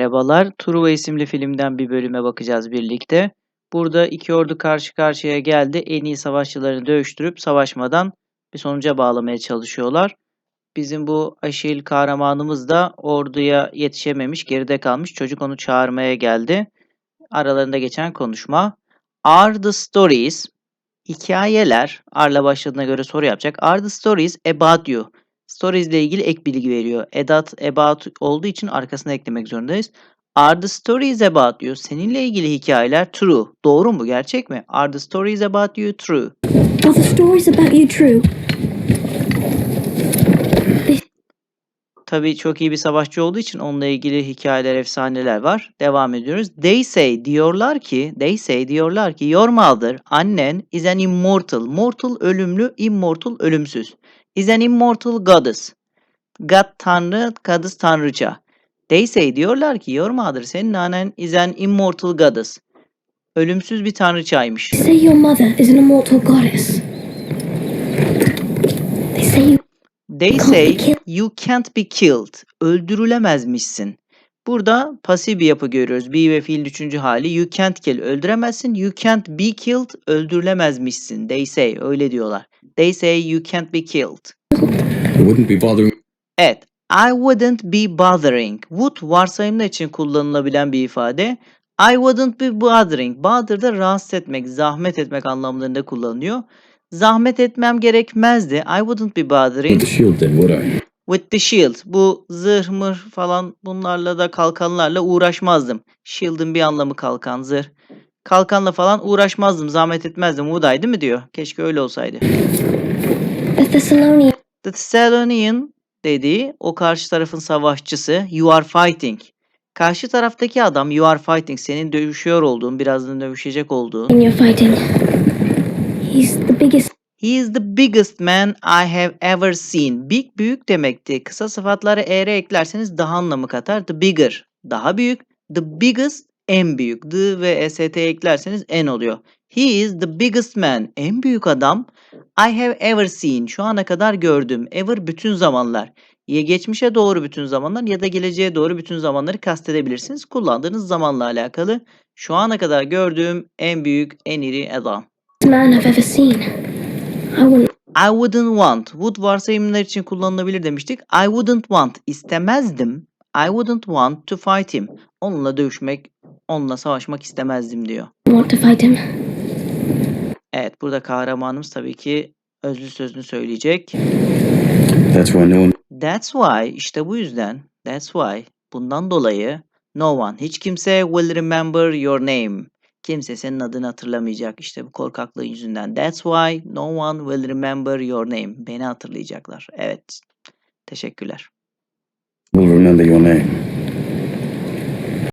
Merhabalar, Truva isimli filmden bir bölüme bakacağız birlikte. Burada iki ordu karşı karşıya geldi. En iyi savaşçılarını dövüştürüp savaşmadan bir sonuca bağlamaya çalışıyorlar. Bizim bu Aşil kahramanımız da orduya yetişememiş, geride kalmış. Çocuk onu çağırmaya geldi. Aralarında geçen konuşma. Are the stories, hikayeler, Ar'la başladığına göre soru yapacak. Are the stories about you? Stories ile ilgili ek bilgi veriyor. Edat about olduğu için arkasına eklemek zorundayız. Are the stories about you? Seninle ilgili hikayeler true. Doğru mu? Gerçek mi? Are the stories about you true? Are the stories about you true? Tabii çok iyi bir savaşçı olduğu için onunla ilgili hikayeler, efsaneler var. Devam ediyoruz. They say diyorlar ki, they say diyorlar ki your mother, annen is an immortal. Mortal ölümlü, immortal ölümsüz. Is an immortal goddess. God tanrı, goddess tanrıça. They say diyorlar ki your mother, senin annen is an immortal goddess. Ölümsüz bir tanrıçaymış. They say your mother is an immortal goddess. They say you They say you can't be killed. Öldürülemezmişsin. Burada pasif bir yapı görüyoruz. Be ve fiil üçüncü hali. You can't kill. Öldüremezsin. You can't be killed. Öldürülemezmişsin. They say. Öyle diyorlar. They say you can't be killed. I wouldn't be bothering Evet. I wouldn't be bothering. Would varsayımlar için kullanılabilen bir ifade. I wouldn't be bothering. Bother da rahatsız etmek, zahmet etmek anlamlarında kullanılıyor. Zahmet etmem gerekmezdi. I wouldn't be bothering. with the shield then, would I? With the shield. Bu zırh mır falan bunlarla da kalkanlarla uğraşmazdım. Shield'ın bir anlamı kalkan, zırh. Kalkanla falan uğraşmazdım, zahmet etmezdim. I değil mi diyor. Keşke öyle olsaydı. the Thessalonians The Thessalonian dediği o karşı tarafın savaşçısı. You are fighting. Karşı taraftaki adam you are fighting. Senin dövüşüyor olduğun, birazdan dövüşecek olduğun. you're fighting. He's the biggest He is the biggest man I have ever seen. Big büyük demekti. Kısa sıfatları eğer eklerseniz daha anlamı katar. The bigger daha büyük. The biggest en büyük. The ve est eklerseniz en oluyor. He is the biggest man. En büyük adam I have ever seen. Şu ana kadar gördüm. Ever bütün zamanlar. Ya geçmişe doğru bütün zamanlar ya da geleceğe doğru bütün zamanları kastedebilirsiniz. Kullandığınız zamanla alakalı. Şu ana kadar gördüğüm en büyük, en iri adam. man I've ever seen. I wouldn't I wouldn't want. Would varsayımlar için kullanılabilir demiştik. I wouldn't want. istemezdim. I wouldn't want to fight him. Onunla dövüşmek, onunla savaşmak istemezdim diyor. him. Evet burada kahramanımız tabii ki özlü sözünü söyleyecek. That's why no one That's why işte bu yüzden that's why bundan dolayı no one hiç kimse will remember your name. Kimse senin adını hatırlamayacak işte bu korkaklığın yüzünden. That's why no one will remember your name. Beni hatırlayacaklar. Evet. Teşekkürler. will remember your name.